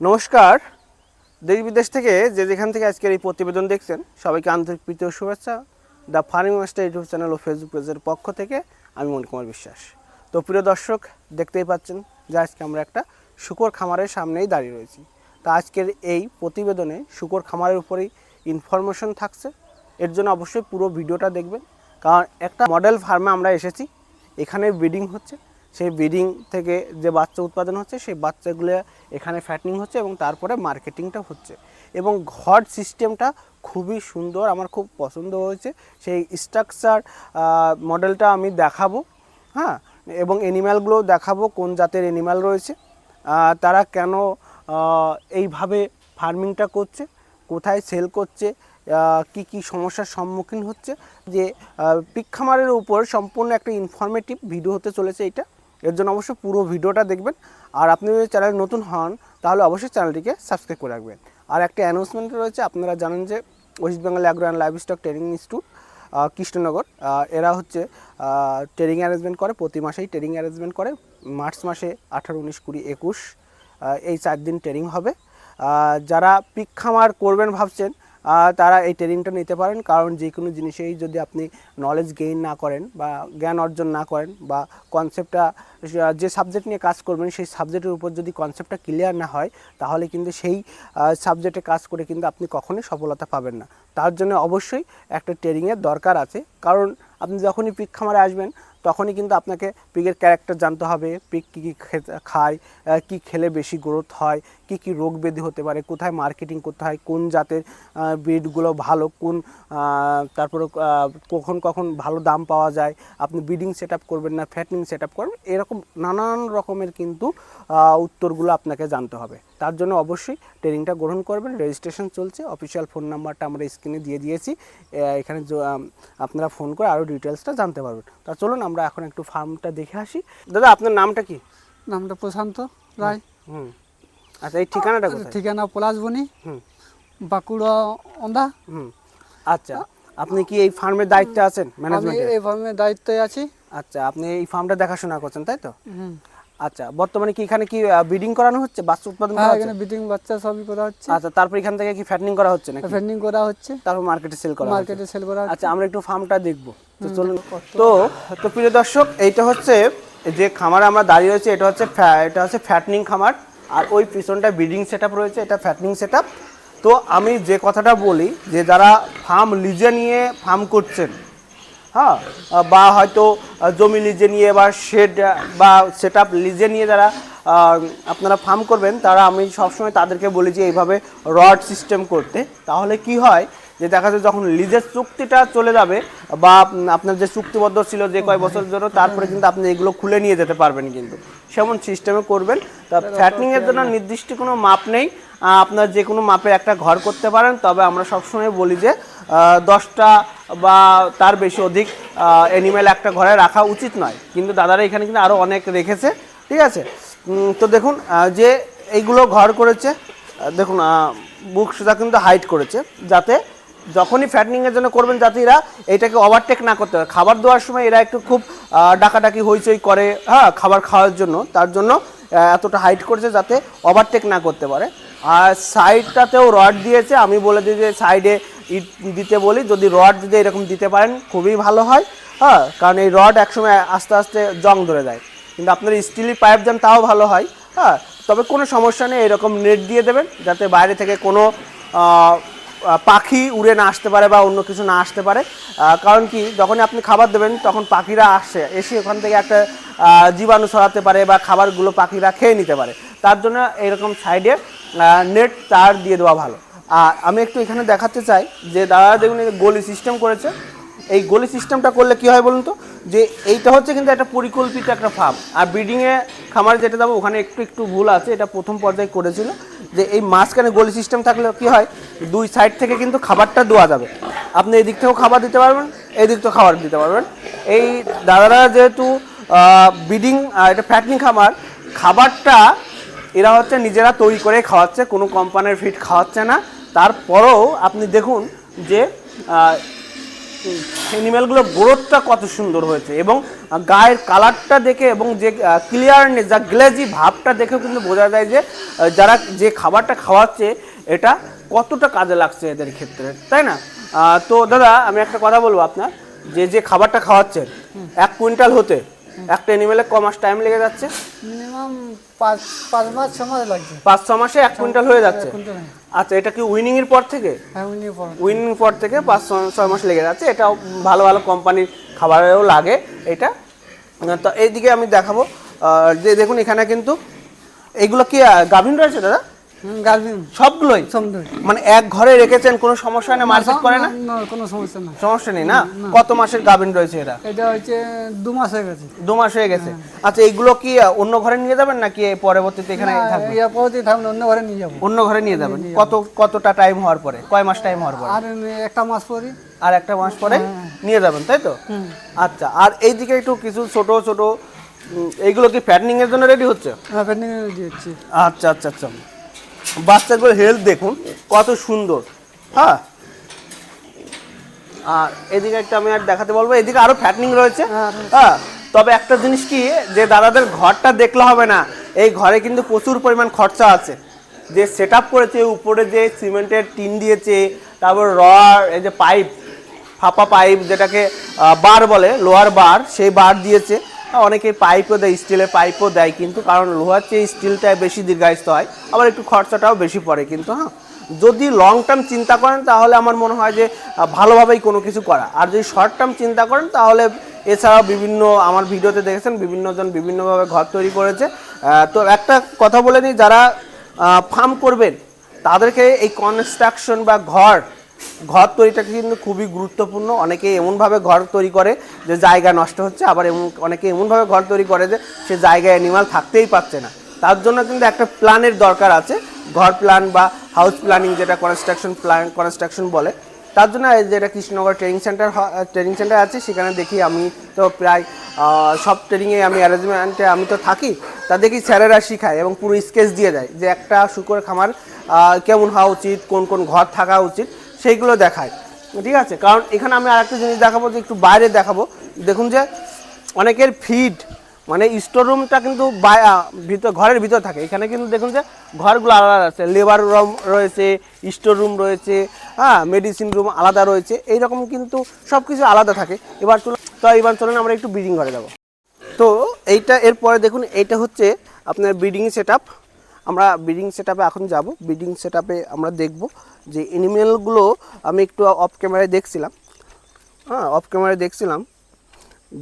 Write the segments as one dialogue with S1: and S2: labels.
S1: নমস্কার। দেশ বিদেশ থেকে যে যেখান থেকে আজকের এই প্রতিবেদন দেখছেন, সবাইকে আন্তরিক প্রীতি ও শুভেচ্ছা। The farming master YouTube channel O Facebook পেজের পক্ষ থেকে আমি মন কুমার বিশ্বাস। তো প্রিয় দর্শক, দেখতেই পাচ্ছেন যে আজকে আমরা একটা শুকর খামারের সামনেই দাঁড়িয়ে রয়েছি। তা আজকের এই প্রতিবেদনে শুকর খামারের উপরেই ইনফরমেশন থাকছে। এর জন্য অবশ্যই পুরো ভিডিওটা দেখবেন। কারণ একটা মডেল ফার্মে আমরা এসেছি। এখানে ব্রিডিং হচ্ছে। সেই ব্রিডিং থেকে যে বাচ্চা উৎপাদন হচ্ছে, সেই বাচ্চাগুলো এখানে ফ্যাটনিং হচ্ছে এবং তারপরে মার্কেটিংটা হচ্ছে। এবং ঘর সিস্টেমটা খুবই সুন্দর, আমার খুব পছন্দ হয়েছে। সেই স্ট্রাকচার মডেলটা আমি দেখাবো হ্যাঁ? এবং অ্যানিম্যালগুলো দেখাবো কোন জাতের অ্যানিম্যাল রয়েছে। তারা কেন এইভাবে ফার্মিংটা করছে, কোথায় সেল করছে কি কি সমস্যার সম্মুখীন হচ্ছে, যে পিক খামারের উপর সম্পূর্ণ একটা ইনফরমেটিভ ভিডিও হতে চলেছে এটা। এর জন্য অবশ্যই পুরো ভিডিওটা দেখবেন। আর আপনি যদি চ্যানেল নতুন হন, তাহলে অবশ্যই চ্যানেলটিকে সাবস্ক্রাইব করে রাখবেন। আর একটা অ্যানাউন্সমেন্ট রয়েছে, আপনারা জানেন যে West Bengal agro and livestock training institute Krishnanagar এরা হচ্ছে ট্রেনিং অ্যারেঞ্জমেন্ট করে, প্রতি মাসেই ট্রেনিং অ্যারেঞ্জমেন্ট করে। মার্চ মাসে আঠারো, উনিশ, কুড়ি, একুশ এই চার দিন ট্রেনিং হবে। যারা পিক খামার করবেন ভাবছেন তারা এই ট্রেনিংটা নিতে পারেন। কারণ যে কোনো জিনিসেই যদি আপনি নলেজ গেইন না করেন বা জ্ঞান অর্জন না করেন বা কনসেপ্টটা যে সাবজেক্ট নিয়ে কাজ করবেন, সেই সাবজেক্টের উপর যদি কনসেপ্টটা ক্লিয়ার না হয়, তাহলে কিন্তু সেই সাবজেক্টে কাজ করে কিন্তু আপনি কখনোই সফলতা পাবেন না। তার জন্য অবশ্যই একটা ট্রেনিংয়ের দরকার আছে। কারণ আপনি যখনই পিক খামারে আসবেন তখনই কিন্তু আপনাকে পিকের ক্যারেক্টার জানতে হবে। পিক কী কী খায় কী খেলে বেশি গ্রোথ হয়, কী কী রোগ ব্যাধি হতে পারে, কোথায় মার্কেটিং করতে হয়, কোন জাতের ব্রিডগুলো ভালো, কোন তারপরে কখন কখন ভালো দাম পাওয়া যায়, আপনি ব্রিডিং সেট করবেন না ফ্যাটিং সেট করবেন, এরকম নানান রকমের কিন্তু উত্তরগুলো আপনাকে জানতে হবে। তার জন্য অবশ্যই ট্রেনিংটা গ্রহণ করবেন রেজিস্ট্রেশন চলছে অফিসিয়াল ফোন নাম্বারটা আমরা স্ক্রিনে দিয়ে দিয়েছি এখানে আপনারা ফোন করে আরও ডিটেলসটা জানতে পারবেন। তা চলুন আমরা এখন একটু ফার্মটা দেখে আসি। দাদা আপনার নামটা কি?
S2: নামটা প্রশান্ত রায়।
S1: হুম। আচ্ছা এই ঠিকানাটা কোথায়?
S2: ঠিকানা পলাশবনি
S1: হুম।
S2: বাঁকুড়া অন্দা।
S1: হুম। আচ্ছা আপনি কি এই ফার্মের দায়িত্বে আছেন?
S2: আমি এই ফার্মের দায়িত্বে আছি।
S1: আচ্ছা আপনি এই ফার্মটা দেখাশোনা করছেন তাই তো?
S2: হুম।
S1: আচ্ছা বর্তমানে কি এখানে কি ব্রিডিং করানো হচ্ছে? বাচ্চা উৎপাদন
S2: হ্যাঁ
S1: করা হচ্ছে?
S2: এখানে বিটিং বাচ্চা সবই করা হচ্ছে।
S1: আচ্ছা তারপর এখান থেকে কি ফ্যাটনিং করা হচ্ছে নাকি?
S2: ফ্যাটনিং করা হচ্ছে।
S1: তারপর মার্কেটে সেল করা
S2: মার্কেটে সেল করা
S1: আচ্ছা আমরা একটু ফার্মটা দেখব। তো চলুন। তো তো প্রিয় দর্শক এইটা হচ্ছে যে খামারে আমরা দাঁড়িয়ে রয়েছে এটা হচ্ছে এটা হচ্ছে ফ্যাটনিং খামার। আর ওই পিছনটা ব্রিডিং সেট রয়েছে এটা ফ্যাটনিং সেট তো আমি যে কথাটা বলি যে যারা ফার্ম লিজে নিয়ে ফার্ম করছেন হ্যাঁ বা হয়তো জমি লিজে নিয়ে বা শেড বা সেট আপ লিজে নিয়ে যারা আপনারা ফার্ম করবেন, তারা আমি সবসময় তাদেরকে বলি যে এইভাবে রড সিস্টেম করতে। তাহলে কি হয় যে দেখা যায় যখন লিজের চুক্তিটা চলে যাবে বা আপনার যে চুক্তিবদ্ধ ছিল যে কয় বছরের জন্য তারপরে কিন্তু আপনি এগুলো খুলে নিয়ে যেতে পারবেন কিন্তু। সেমন সিস্টেমে করবেন। তা ফ্যাটনিংয়ের জন্য নির্দিষ্ট কোনো মাপ নেই। আপনার যে কোনো মাপে একটা ঘর করতে পারেন। তবে আমরা সবসময় বলি যে দশটা বা তার বেশি অধিক অ্যানিম্যাল একটা ঘরে রাখা উচিত নয়। কিন্তু দাদারা এখানে কিন্তু আরও অনেক রেখেছে, ঠিক আছে? তো দেখুন যে এইগুলো ঘর করেছে দেখুন বুক সুদা কিন্তু হাইট করেছে, যাতে যখনই ফ্যাটনিংয়ের জন্য করবেন যাতে এরা এটাকে ওভারটেক না করতে পারে। খাবার দেওয়ার সময় এরা একটু খুব ডাকাডাকি, হইচই করে হ্যাঁ খাবার খাওয়ার জন্য। তার জন্য এতটা হাইট করেছে যাতে ওভারটেক না করতে পারে। আর সাইডটাতেও রড দিয়েছে, আমি বলে দিই যে সাইডে ইট দিতে বলি, যদি রড যদি এরকম দিতে পারেন, খুবই ভালো হয়। হ্যাঁ কারণ এই রড একসময় আস্তে আস্তে জং ধরে যায়। কিন্তু আপনার স্টিলের পাইপ দেন তাও ভালো হয়। হ্যাঁ তবে কোনো সমস্যা নেই, এরকম নেট দিয়ে দেবেন, যাতে বাইরে থেকে কোনো পাখি উড়ে না আসতে পারে বা অন্য কিছু না আসতে পারে। কারণ কি, যখনই আপনি খাবার দেবেন, তখন পাখিরা আসে, এসে ওখান থেকে একটা জীবাণু ছড়াতে পারে বা খাবারগুলো পাখিরা খেয়ে নিতে পারে। তার জন্য এরকম সাইডে নেট তার দিয়ে দেওয়া ভালো। আর আমি একটু এখানে দেখাতে চাই যে দাদা দেখুন গলি সিস্টেম করেছে। এই গলি সিস্টেমটা করলে কি হয় বলুন তো? যে এইটা হচ্ছে কিন্তু একটা পরিকল্পিত একটা ফার্ম। আর ব্রিডিংয়ে খামার যেটা যাব ওখানে একটু একটু ভুল আছে, এটা প্রথম পর্যায়ে করেছিল। যে এই মাঝখানে গলি সিস্টেম থাকলে কি হয়? দুই সাইড থেকে কিন্তু খাবারটা দেওয়া যাবে। আপনি এই দিক থেকেও খাবার দিতে পারবেন এই দিক থেকেও খাবার দিতে পারবেন। এই দাদারা যেহেতু ব্রিডিং এটা ফ্যাটনিং খামার, খাবারটা এরা হচ্ছে নিজেরা তৈরি করে খাওয়াচ্ছে, কোনো কোম্পানির ফিড খাওয়াচ্ছে না। তারপরেও আপনি দেখুন যে অ্যানিম্যালগুলো গ্রোথটা কত সুন্দর হয়েছে এবং গায়ের কালারটা দেখে এবং যে ক্লিয়ারনেস যা গ্লেজি ভাবটা দেখেও কিন্তু বোঝা যায় যে যারা যে খাবারটা খাওয়াচ্ছে এটা কতটা কাজে লাগছে এদের ক্ষেত্রে তাই না? তো দাদা আমি একটা কথা বলব আপনার। যে যে খাবারটা খাওয়াচ্ছেন এক কুইন্টাল হতে একটা এনিমেলে ক মাস টাইম লেগে যাচ্ছে?
S2: মিনিমাম পাঁচ পাঁচ মাস ছ মাস লাগছে।
S1: পাঁচ ছ মাসে এক কুইন্টাল হয়ে যাচ্ছে। আচ্ছা এটা কি উইনিং এর পর থেকে?
S2: হ্যাঁ উনি পর
S1: উইনিং পর থেকে পাঁচ ছয় মাস লেগে যাচ্ছে। এটাও ভালো ভালো কোম্পানির খাবারেও লাগে এটা। তো এইদিকে আমি দেখাবো। যে দেখুন এখানে কিন্তু এইগুলো কি গাভিন রয়েছে দাদা? সবগুলোই? মানে এক ঘরে রেখেছেন কোনো সমস্যা হয় না মার্কেট করে না
S2: কোনো সমস্যা না
S1: সমস্যা নেই না? কত মাসের গাভিন রয়েছে এরা?
S2: এটা হচ্ছে দু মাস হয়ে গেছে।
S1: দু মাস হয়ে গেছে। আচ্ছা এগুলো কি অন্য ঘরে নিয়ে যাবেন নাকি পরবর্তীতে এখানে থাকবে
S2: পরবর্তী থাকলে অন্য ঘরে নিয়ে যাব।
S1: অন্য ঘরে নিয়ে যাবেন? কত কতটা টাইম হওয়ার পরে? কয় মাস টাইম হওয়ার পরে?
S2: আর একটা মাস পরই।
S1: আর একটা মাস পরে নিয়ে যাবেন তাই তো? আচ্ছা আর এইদিকে একটু কিছু ছোট ছোট এইগুলো কি প্যাটনিং এর জন্য রেডি হচ্ছে?
S2: হ্যাঁ পেন্ডিং দিচ্ছি
S1: আচ্ছা আচ্ছা আচ্ছা। বাচ্চাগুলো হেলথ দেখুন কত সুন্দর। হ্যাঁ? আর এদিকে একটা আমি আর দেখাতে বলব এদিকে আরও ফ্যাটনিং রয়েছে।
S2: হ্যাঁ,
S1: তবে একটা জিনিস কি যে দাদাদের ঘরটা দেখলে হবে না এই ঘরে কিন্তু প্রচুর পরিমাণ খরচা আছে। যে সেট আপ করেছে উপরে যে সিমেন্টের টিন দিয়েছে তারপর রড এই যে পাইপ ফাঁপা পাইপ যেটাকে বার বলে লোহার বার সেই বার দিয়েছে। অনেকে পাইপও দেয়, স্টিলের পাইপও দেয়, কিন্তু কারণ লোহার চেয়ে স্টিলটা বেশি দীর্ঘায়িত হয়, আবার একটু খরচাটাও বেশি পড়ে, কিন্তু হ্যাঁ যদি লং টার্ম চিন্তা করেন তাহলে আমার মনে হয় যে ভালোভাবেই কোনো কিছু করা। আর যদি শর্ট টার্ম চিন্তা করেন তাহলে এছাড়াও বিভিন্ন, আমার ভিডিওতে দেখেছেন বিভিন্নজন বিভিন্নভাবে ঘর তৈরি করেছে। তো একটা কথা বলে নিই, যারা ফার্ম করবেন, তাদেরকে এই কনস্ট্রাকশন বা ঘর ঘর তৈরিটা কিন্তু খুবই গুরুত্বপূর্ণ। অনেকে এমনভাবে ঘর তৈরি করে যে জায়গা নষ্ট হচ্ছে, আবার এমন, অনেকে এমনভাবে ঘর তৈরি করে যে সে জায়গায় অ্যানিমাল থাকতেই পারছে না। তার জন্য কিন্তু একটা প্ল্যানের দরকার আছে। ঘর প্ল্যান বা হাউস প্ল্যানিং যেটা কনস্ট্রাকশন প্ল্যান কনস্ট্রাকশন বলে। তার জন্য যেটা Krishnanagar training centre training centre আছে, সেখানে দেখি আমি তো প্রায় সব ট্রেনিংয়ে আমি অ্যারেঞ্জমেন্টে আমি তো থাকি, তা দেখি স্যারেরা শিখায় এবং পুরো স্কেচ দিয়ে দেয় যে একটা শুকর খামার কেমন হওয়া উচিত, কোন কোন ঘর থাকা উচিত। সেইগুলো দেখায়। ঠিক আছে? কারণ এখানে আমি আরেকটা জিনিস দেখাবো যে একটু বাইরে দেখাবো। দেখুন যে অনেকের ফিড মানে স্টোর রুমটা কিন্তু ভিতর, ঘরের ভিতর থাকে। এখানে কিন্তু দেখুন যে ঘরগুলো আলাদা আছে। লেবার রুম রয়েছে স্টোর রুম রয়েছে হ্যাঁ মেডিসিন রুম আলাদা রয়েছে। এইরকম কিন্তু সব কিছু আলাদা থাকে। এবার চলুন, তো এবার চলুন আমরা একটু ব্রিডিং ঘরে যাব। তো এইটা, এরপরে দেখুন, এইটা হচ্ছে আপনার ব্রিডিং সেট আমরা ব্রিডিং সেট এখন যাব। ব্রিডিং সেট আমরা দেখব যে এনিমেলগুলো আমি একটু অফ ক্যামেরায় দেখছিলাম। হ্যাঁ অফ ক্যামেরায় দেখছিলাম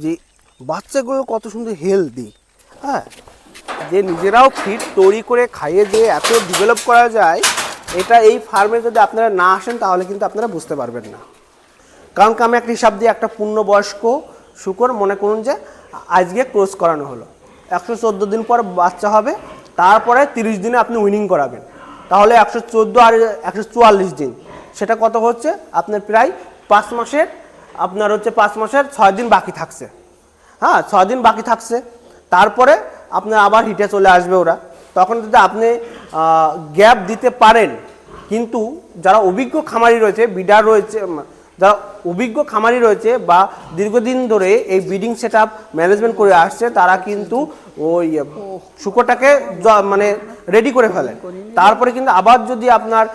S1: যে বাচ্চাগুলো কত সুন্দর হেলদি হ্যাঁ যে নিজেরাও ফিড তৈরি করে খাইয়ে যে এত ডেভেলপ করা যায়, এটা এই ফার্মে যদি আপনারা না আসেন, তাহলে কিন্তু আপনারা বুঝতে পারবেন না। কারণ আমি একটা হিসাব দিয়ে একটা পূর্ণবয়স্ক শুকর, মনে করুন যে আজকে ক্লোজ করানো হলো। একশো চোদ্দ দিন পর বাচ্চা হবে তারপরে তিরিশ দিনে আপনি উইনিং করাবেন। তাহলে একশো চোদ্দ আর একশো চুয়াল্লিশ দিন। সেটা কত হচ্ছে? আপনার প্রায় পাঁচ মাসের, আপনার হচ্ছে পাঁচ মাসের ছয় দিন বাকি থাকছে। হ্যাঁ ছয় দিন বাকি থাকছে। তারপরে আপনার আবার হিটে চলে আসবে ওরা। তখন যদি আপনি গ্যাপ দিতে পারেন, কিন্তু যারা অভিজ্ঞ খামারি রয়েছে বিডার রয়েছে যারা অভিজ্ঞ খামারি রয়েছে বা দীর্ঘদিন ধরে এই ব্রিডিং সেট ম্যানেজমেন্ট করে আসছে, তারা কিন্তু ওই শুকরটাকে জ- মানে রেডি করে ফেলে তারপরে কিন্তু আবার যদি আপনার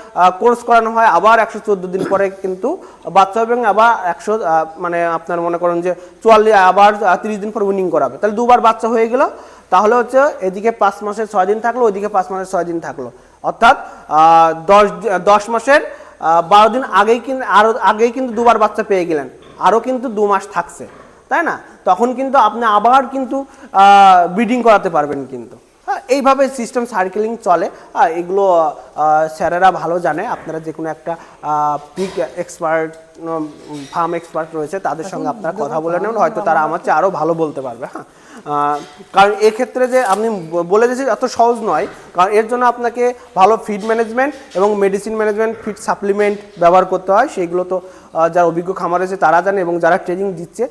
S1: কোর্স করানো হয়, আবার একশো চোদ্দ দিন পরে কিন্তু বাচ্চা হবে আবার একশো মানে আপনার মনে করেন যে চুয়াল্লিশ, আবার তিরিশ দিন পর উইনিং করাবে। তাহলে দুবার বাচ্চা হয়ে গেল। তাহলে হচ্ছে এদিকে পাঁচ মাসের ছয় দিন থাকল, ওইদিকে পাঁচ মাসের ছয় দিন থাকল। অর্থাৎ দশ দশ মাসের বারো দিন আগেই কিন্তু আরও আগেই কিন্তু দুবার বাচ্চা পেয়ে গেলেন। আরও কিন্তু দু মাস থাকছে। তাই না? তখন কিন্তু আপনি আবার কিন্তু ব্রিডিং করাতে পারবেন কিন্তু। এইভাবে সিস্টেম সার্কেলিং চলে। হ্যাঁ এগুলো স্যারেরা ভালো জানে। আপনারা যে কোনো একটা পিক এক্সপার্ট ফার্ম এক্সপার্ট রয়েছে তাদের সঙ্গে আপনারা কথা বলে নেন হয়তো তারা আমার চেয়ে আরও ভালো বলতে পারবে হ্যাঁ। কারণ এক্ষেত্রে যে আপনি বলে দিয়েছি এত সহজ নয়। কারণ এর জন্য আপনাকে ভালো ফিড ম্যানেজমেন্ট এবং মেডিসিন ম্যানেজমেন্ট ফিড সাপ্লিমেন্ট ব্যবহার করতে হয়। সেইগুলো তো যারা অভিজ্ঞ খামার আছে তারা জানে এবং যারা ট্রেনিং দিচ্ছে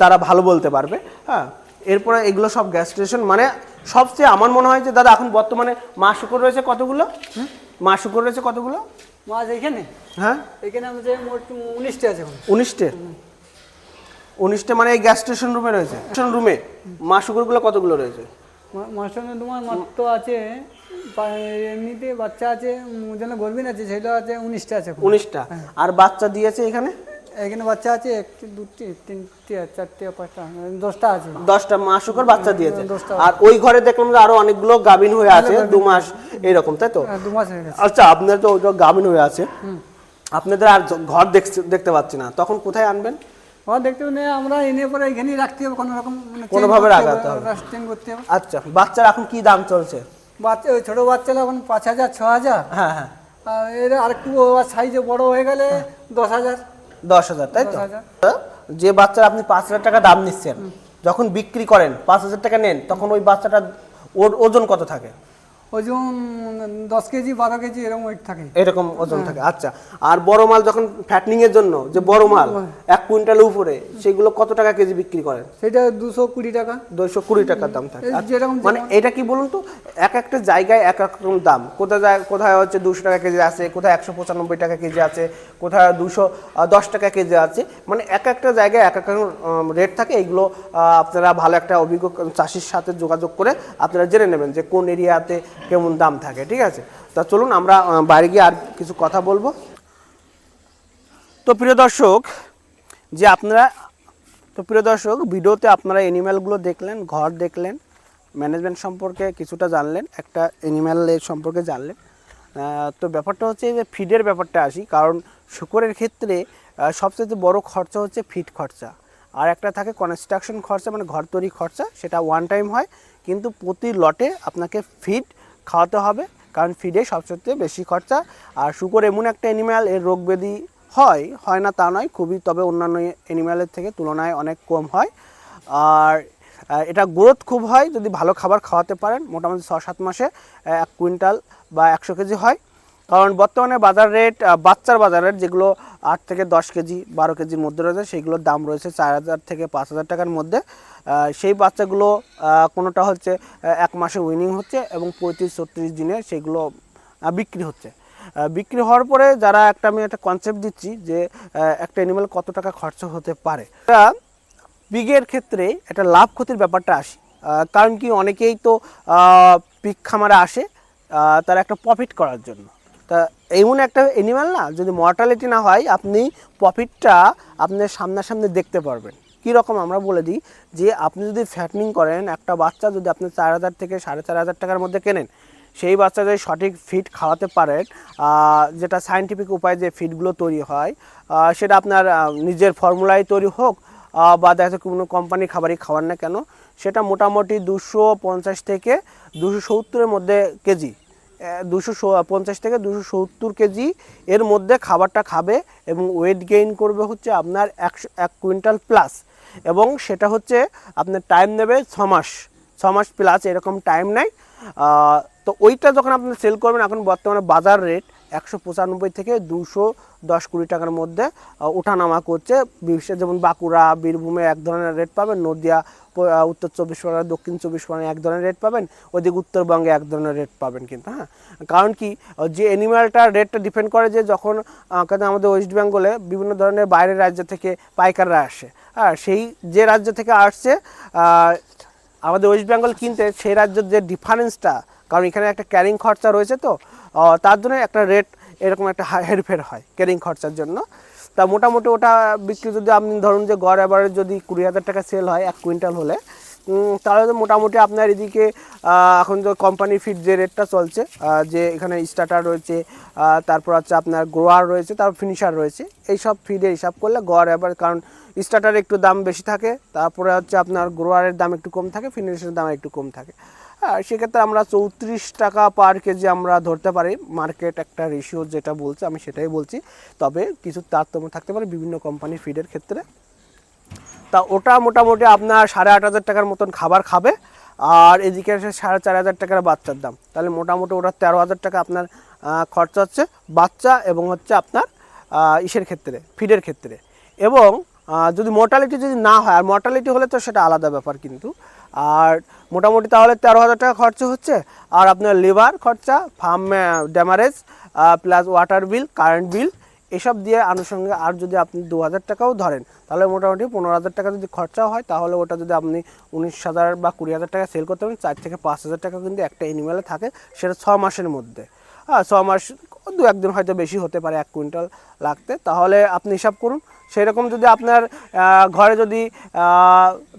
S1: তারা ভালো বলতে পারবে হ্যাঁ। এরপরে এগুলো সব গ্যাস স্টেশন মানে সবচেয়ে আমার মনে হয় যে দাদা এখন বর্তমানে মা শুকর রয়েছে কতগুলো? মা শুকর রয়েছে কতগুলো?
S2: মাছ এখানে?
S1: হ্যাঁ?
S2: এখানে আমাদের মোট উনিশটা আছে
S1: উনিশটে? উনিশটে মানে এই গ্যাস স্টেশন রুমে রয়েছে। স্টেশন রুমে মা শুকরগুলো কতগুলো রয়েছে?
S2: মা- মাস্টার তোমার মাত্র আছে এমনিতে বাচ্চা আছে যেন গর্বিন আছে সেটা আছে উনিশটা আছে
S1: উনিশটা? আর বাচ্চা দিয়েছে এখানে?
S2: এখানে বাচ্চা আছে একটি দুটি তিনটে চারটে পাঁচটা দশটা আছে।
S1: দশটা মাস শুকর বাচ্চা দিয়েছে।
S2: দশটা।
S1: আর ওই ঘরে দেখলাম যে আরও অনেকগুলো গাভিন হয়ে আছে দু মাস এরকম তাই তো?
S2: হ্যাঁ, দু মাস হয়ে গেছে।
S1: আচ্ছা আপনার তো ওইটা গাভিন হয়ে আছে। আপনাদের আর ঘর দেখতে- পাচ্ছি না। তখন কোথায় আনবেন?
S2: ও দেখতে আমরা এনে পরে এখানেই রাখতে হবে কোনো রকম মানে করতে
S1: রাখাতে হবে।
S2: করতে হবে।
S1: আচ্ছা বাচ্চার এখন কি দাম চলছে?
S2: বাচ্চা ওই ছোটো এখন পাঁচ হাজার ছ হাজার।
S1: হ্যাঁ হ্যাঁ।
S2: আর এর আরেকটু সাইজে বড় হয়ে গেলে দশ হাজার।
S1: দশ হাজার তাই তো? যে বাচ্চার আপনি পাঁচ হাজার টাকা দাম নিচ্ছেন যখন বিক্রি করেন পাঁচ হাজার টাকা নেন তখন ওই বাচ্চাটা ওর ওজন কত থাকে?
S2: ওজন দশ কেজি বারো কেজি এরকম ওয়েট থাকে।
S1: এরকম ওজন থাকে আচ্ছা। আর বড় মাল যখন ফ্যাটনিং এর জন্য যে বড় মাল এক কুইন্টালের উপরে সেগুলো কত টাকা কেজি বিক্রি করেন?
S2: সেটা দুশো কুড়ি টাকা।
S1: দুইশো কুড়ি টাকার দাম থাকে আচ্ছা,
S2: যেরকম
S1: মানে এটা কি বলুন তো এক একটা জায়গায় এক এক রকম দাম। কোথায় কোথায় হচ্ছে দুশো টাকা কেজি আছে কোথায় একশো পঁচানব্বই টাকা কেজি আছে কোথায় দুশো দশ টাকা কেজি আছে। মানে এক একটা জায়গায় এক এক রকম রেট থাকে। এইগুলো আপনারা ভালো একটা অভিজ্ঞ চাষির সাথে যোগাযোগ করে আপনারা জেনে নেবেন যে কোন এরিয়াতে কেমন দাম থাকে, ঠিক আছে? তা চলুন আমরা বাইরে গিয়ে আর কিছু কথা বলব। তো প্রিয় দর্শক, যে আপনারা, তো প্রিয় দর্শক, ভিডিওতে আপনারা অ্যানিম্যালগুলো দেখলেন, ঘর দেখলেন ম্যানেজমেন্ট সম্পর্কে কিছুটা জানলেন, একটা অ্যানিম্যালের সম্পর্কে জানলেন। তো ব্যাপারটা হচ্ছে যে ফিডের ব্যাপারটা আসি, কারণ শুকরের ক্ষেত্রে সবচেয়ে বড় খরচা হচ্ছে ফিড খরচা। আর একটা থাকে কনস্ট্রাকশন খরচা মানে ঘর তৈরি খরচা, সেটা ওয়ান টাইম হয়, কিন্তু প্রতি লটে আপনাকে ফিড খাওয়াতে হবে, কারণ ফিডে সবচেয়ে বেশি খরচা। আর শুকর এমন একটা অ্যানিম্যাল এর রোগ ব্যাধি হয় হয় না তা নয়, খুবই তবে অন্যান্য অ্যানিম্যালের থেকে তুলনায় অনেক কম হয়। আর এটা গ্রোথ খুব হয়, যদি ভালো খাবার খাওয়াতে পারেন, মোটামুটি ছ সাত মাসে এক কুইন্টাল বা একশো কেজি হয়। কারণ বর্তমানে বাজার রেট বাচ্চার বাজার রেট যেগুলো আট থেকে দশ কেজি, বারো কেজির মধ্যে রয়েছে সেইগুলোর দাম রয়েছে চার হাজার থেকে পাঁচ হাজার টাকার মধ্যে। সেই বাচ্চাগুলো কোনোটা হচ্ছে এক মাসে উইনিং হচ্ছে এবং পঁয়ত্রিশ, ছত্রিশ দিনে সেগুলো বিক্রি হচ্ছে। বিক্রি হওয়ার পরে যারা একটা আমি একটা কনসেপ্ট দিচ্ছি যে একটা অ্যানিমেল কত টাকা খরচ হতে পারে। এটা পিগের ক্ষেত্রে একটা লাভ ক্ষতির ব্যাপারটা আসে। কারণ কি অনেকেই তো পিক খামারে আসে তার একটা প্রফিট করার জন্য। তা এমন একটা অ্যানিমাল না, যদি মর্টালিটি না হয়, আপনি প্রফিটটা আপনার সামনাসামনি দেখতে পারবেন। কী রকম আমরা বলে দিই যে, আপনি যদি ফ্যাটনিং করেন, একটা বাচ্চা যদি আপনি চার হাজার থেকে সাড়ে চার হাজার টাকার মধ্যে কেনেন, সেই বাচ্চা যদি সঠিক ফিড খাওয়াতে পারেন যেটা সায়েন্টিফিক উপায়ে যে ফিডগুলো তৈরি হয় সেটা আপনার নিজের ফর্মুলায় তৈরি হোক বা দেখা যাচ্ছে কোনো কোম্পানি খাবারই খাওয়ান না কেন, সেটা মোটামুটি দুশো পঞ্চাশ থেকে দুশো সত্তরের মধ্যে কেজি দুশো পঞ্চাশ থেকে দুশো সত্তর কেজি এর মধ্যে খাবারটা খাবে এবং ওয়েট গেইন করবে হচ্ছে আপনার একশো, এক কুইন্টাল প্লাস এবং সেটা হচ্ছে আপনার টাইম নেবে ছ মাস ছ মাস প্লাস এরকম টাইম নেয়। তো ওইটা যখন আপনি সেল করবেন, এখন বর্তমানে বাজার রেট একশো পঁচানব্বই থেকে দুশো দশ কুড়ি টাকার মধ্যে ওঠানামা করছে। বিশ্বে যেমন বাঁকুড়া, বীরভূমে এক ধরনের রেট পাবেন, নদিয়া উত্তর চব্বিশ পরগনা, দক্ষিণ চব্বিশ পরগনা এক ধরনের রেট পাবেন, ওদিকে উত্তরবঙ্গে এক ধরনের রেট পাবেন কিন্তু হ্যাঁ। কারণ কি যে অ্যানিম্যালটার রেটটা ডিপেন্ড করে যে যখন আমাদের ওয়েস্ট বেঙ্গলে বিভিন্ন ধরনের বাইরের রাজ্য থেকে পাইকাররা আসে হ্যাঁ সেই যে রাজ্য থেকে আসছে আমাদের ওয়েস্ট বেঙ্গল কিনতে সেই রাজ্যের যে ডিফারেন্সটা কারণ এখানে একটা ক্যারিং খরচা রয়েছে তো তার জন্য একটা রেট এরকম একটা হেরফের হয় ক্যারিং খরচার জন্য। তা মোটামুটি ওটা বিক্রি যদি আপনি ধরুন যে গড় এবারে যদি কুড়ি হাজার টাকা সেল হয় এক কুইন্টাল হলে তাহলে তো মোটামুটি আপনার এদিকে এখন যে কোম্পানি ফিড যে রেটটা চলছে যে এখানে স্টার্টার রয়েছে তারপর হচ্ছে আপনার গ্রোয়ার রয়েছে, তারপর ফিনিশার রয়েছে এই সব ফিডের হিসাব করলে গড় এবার কারণ স্টার্টার একটু দাম বেশি থাকে, তারপরে হচ্ছে আপনার গ্রোয়ারের দাম একটু কম থাকে ফিনিশারের দাম একটু কম থাকে। হ্যাঁ সেক্ষেত্রে আমরা চৌত্রিশ টাকা পার কেজি আমরা ধরতে পারি। মার্কেট একটা রেশিও যেটা বলছে, আমি সেটাই বলছি। তবে কিছু তারতম্য থাকতে পারে বিভিন্ন কোম্পানির ফিডের ক্ষেত্রে। তা ওটা মোটামুটি আপনার সাড়ে আট হাজার টাকার মতন খাবার খাবে, আর এদিকে এসে সাড়ে চার হাজার টাকার বাচ্চার দাম। তাহলে মোটামুটি ওটা তেরো হাজার টাকা আপনার খরচা হচ্ছে বাচ্চা এবং হচ্ছে আপনার ইসের ক্ষেত্রে ফিডের ক্ষেত্রে। এবং যদি মর্টালিটি যদি না হয়, আর মর্টালিটি হলে তো সেটা আলাদা ব্যাপার কিন্তু আর মোটামুটি তাহলে তেরো হাজার টাকা খরচা হচ্ছে। আর আপনার লেবার খরচা farm demurrage plus water bill current bill এসব দিয়ে আনুষঙ্গে আর যদি আপনি দু হাজার টাকাও ধরেন, তাহলে মোটামুটি পনেরো হাজার টাকা যদি খরচাও হয়, তাহলে ওটা যদি আপনি উনিশ হাজার বা কুড়ি হাজার টাকা সেল করতে পারেন, চার থেকে পাঁচ হাজার টাকা কিন্তু একটা এনিমেলে থাকে, সেটা ছ মাসের মধ্যে। হ্যাঁ ছ মাস, দু একদিন হয়তো বেশি হতে পারে, এক কুইন্টাল লাগতে। তাহলে আপনি হিসাব করুন সেরকম যদি আপনার ঘরে যদি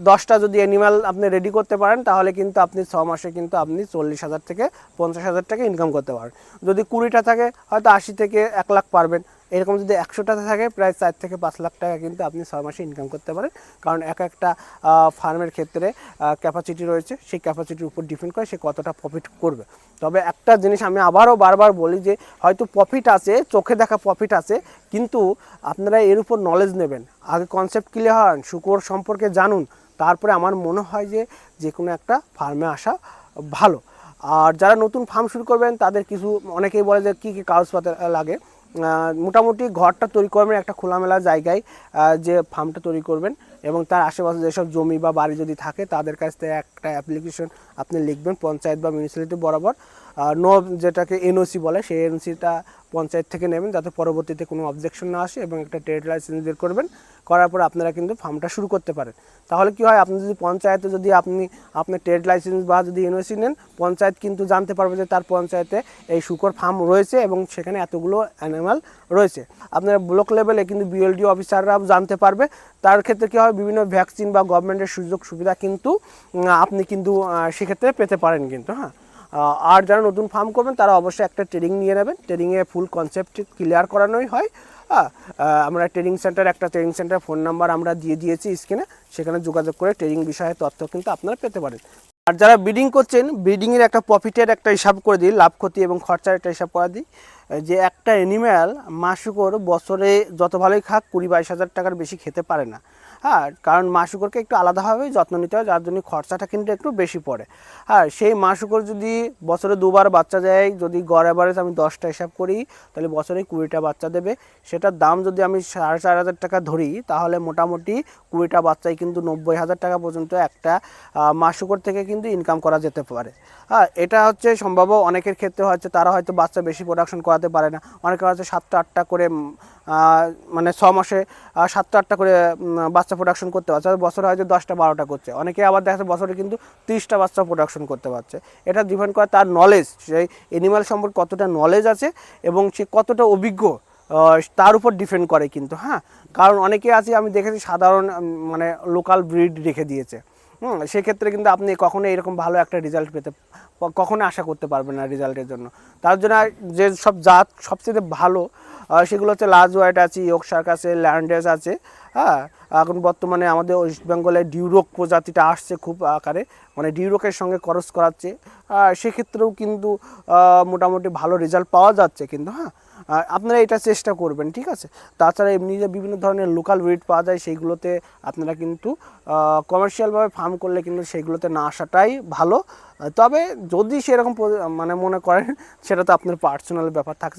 S1: দশটা যদি অ্যানিমাল আপনি রেডি করতে পারেন, তাহলে কিন্তু আপনি ছ মাসে কিন্তু আপনি চল্লিশ হাজার থেকে পঞ্চাশ হাজার টাকা ইনকাম করতে পারেন। যদি কুড়িটা থাকে, হয়তো আশি থেকে এক লাখ পারবেন। এরকম যদি একশোটা থাকে, প্রায় চার থেকে পাঁচ লাখ টাকা কিন্তু আপনি ছয় মাসে ইনকাম করতে পারেন। কারণ এক একটা ফার্মের ক্ষেত্রে ক্যাপাসিটি রয়েছে, সেই ক্যাপাসিটির উপর ডিপেন্ড করে সে কতটা প্রফিট করবে। তবে একটা জিনিস আমি আবারও বারবার বলি যে, হয়তো প্রফিট আছে, চোখে দেখা প্রফিট আছে, কিন্তু আপনারা এর উপর নলেজ নেবেন। আগে কনসেপ্ট ক্লিয়ার হন, শুকর সম্পর্কে জানুন, তারপরে আমার মনে হয় যে যে কোনো একটা ফার্মে আসা ভালো। আর যারা নতুন ফার্ম শুরু করবেন, তাদের কিছু, অনেকেই বলে যে, কী কী কাগজপত্র লাগে? মোটামুটি ঘরটা তৈরি করবেন একটা খোলামেলা জায়গায় যে ফার্মটা তৈরি করবেন এবং তার আশেপাশে যেসব জমি বা বাড়ি যদি থাকে, তাদের কাছ থেকে একটা অ্যাপ্লিকেশন আপনি লিখবেন, পঞ্চায়েত বা মিউনিসিপ্যালিটি বরাবর। নো যেটাকে এনওসি বলে, সেই এনওসিটা পঞ্চায়েত থেকে নেবেন যাতে পরবর্তীতে কোনো অবজেকশন না আসে এবং একটা ট্রেড লাইসেন্স বের করবেন। করার পর আপনারা কিন্তু ফার্মটা শুরু করতে পারেন। তাহলে কি হয়, আপনি যদি পঞ্চায়েতে যদি আপনি আপনার ট্রেড লাইসেন্স বা যদি এনওসি নেন, পঞ্চায়েত কিন্তু জানতে পারবে যে তার পঞ্চায়েতে এই শুকর ফার্ম রয়েছে এবং সেখানে এতগুলো অ্যানিমাল রয়েছে। আপনার ব্লক লেভেলে কিন্তু বিএলডি অফিসাররাও জানতে পারবে। তার ক্ষেত্রে কী হয়, বিভিন্ন ভ্যাকসিন বা গভর্নমেন্টের সুযোগ সুবিধা কিন্তু আপনি কিন্তু সেক্ষেত্রে পেতে পারেন কিন্তু হ্যাঁ। আর যারা নতুন ফার্ম করবেন, তারা অবশ্যই একটা ট্রেনিং নিয়ে নেবেন। ট্রেনিংয়ে ফুল কনসেপ্ট ক্লিয়ার করানোই হয়। হ্যাঁ আমরা ট্রেনিং সেন্টার একটা ট্রেনিং সেন্টার ফোন নাম্বার আমরা দিয়ে দিয়েছি স্ক্রিনে সেখানে যোগাযোগ করে ট্রেনিং বিষয়ে তথ্য কিন্তু আপনারা পেতে পারেন। আর যারা ব্রিডিং করছেন ব্রিডিংয়ের একটা প্রফিটের একটা হিসাব করে দিই, লাভ, ক্ষতি এবং খরচার একটা হিসাব করে দিই। যে একটা অ্যানিম্যাল মাসুকর বছরে যত ভালোই খাক কুড়ি বাইশ হাজার টাকার বেশি খেতে পারে না। হ্যাঁ কারণ মা শুকরকে একটু আলাদাভাবেই যত্ন নিতে হয়, যার জন্য খরচাটা কিন্তু একটু বেশি পড়ে। হ্যাঁ সেই মা শুকর যদি বছরে দুবার বাচ্চা দেয়, যদি গড় অ্যাভারেজ আমি দশটা হিসাব করি, তাহলে বছরে কুড়িটা বাচ্চা দেবে। সেটার দাম যদি আমি সাড়ে চার হাজার টাকা ধরি, তাহলে মোটামুটি কুড়িটা বাচ্চায় কিন্তু নব্বই হাজার টাকা পর্যন্ত একটা মা শুকর থেকে কিন্তু ইনকাম করা যেতে পারে। হ্যাঁ এটা হচ্ছে সম্ভব, অনেকের ক্ষেত্রে হচ্ছে তারা হয়তো বাচ্চা বেশি প্রোডাকশন করাতে পারে না। অনেকে হয়তো সাতটা, আটটা করে মানে ছ মাসে সাতটা আটটা করে বাচ্চা প্রোডাকশন করতে পারছে। বছরে হয়তো দশটা বারোটা করছে। অনেকে আবার দেখা যাচ্ছে বছরে কিন্তু তিরিশটা বাচ্চা প্রোডাকশন করতে পারছে। এটা ডিপেন্ড করে তার নলেজ সেই এনিম্যাল সম্পর্কে কতটা নলেজ আছে এবং সে কতটা অভিজ্ঞ তার উপর ডিপেন্ড করে কিন্তু হ্যাঁ? কারণ অনেকে আছে, আমি দেখেছি সাধারণ মানে লোকাল ব্রিড রেখে দিয়েছে। হুম, সেক্ষেত্রে কিন্তু আপনি কখনো এরকম ভালো একটা রেজাল্ট পেতে কখনো আশা করতে পারবেন না রেজাল্টের জন্য। তার জন্য যে সব জাত সবচেয়ে ভালো সেগুলো হচ্ছে লাজ হোয়াইট আছে ইয়ক শার্ক আছে ল্যান্ডেস আছে হ্যাঁ? এখন বর্তমানে আমাদের ওয়েস্ট বেঙ্গলে ডিউরোক প্রজাতিটা আসছে খুব আকারে মানে ডিউরোকের সঙ্গে করস করাচ্ছে। সেক্ষেত্রেও কিন্তু মোটামুটি ভালো রেজাল্ট পাওয়া যাচ্ছে কিন্তু হ্যাঁ? আপনারা এটা চেষ্টা করবেন, ঠিক আছে? তাছাড়া এমনি যে বিভিন্ন ধরনের লোকাল ব্রিড পাওয়া যায়, সেইগুলোতে আপনারা কিন্তু কমার্শিয়ালভাবে ফার্ম করলে কিন্তু সেইগুলোতে না আসাটাই ভালো। তবে যদি সেরকম মানে মনে করেন, সেটা তো আপনার পার্সোনাল ব্যাপার থাকছে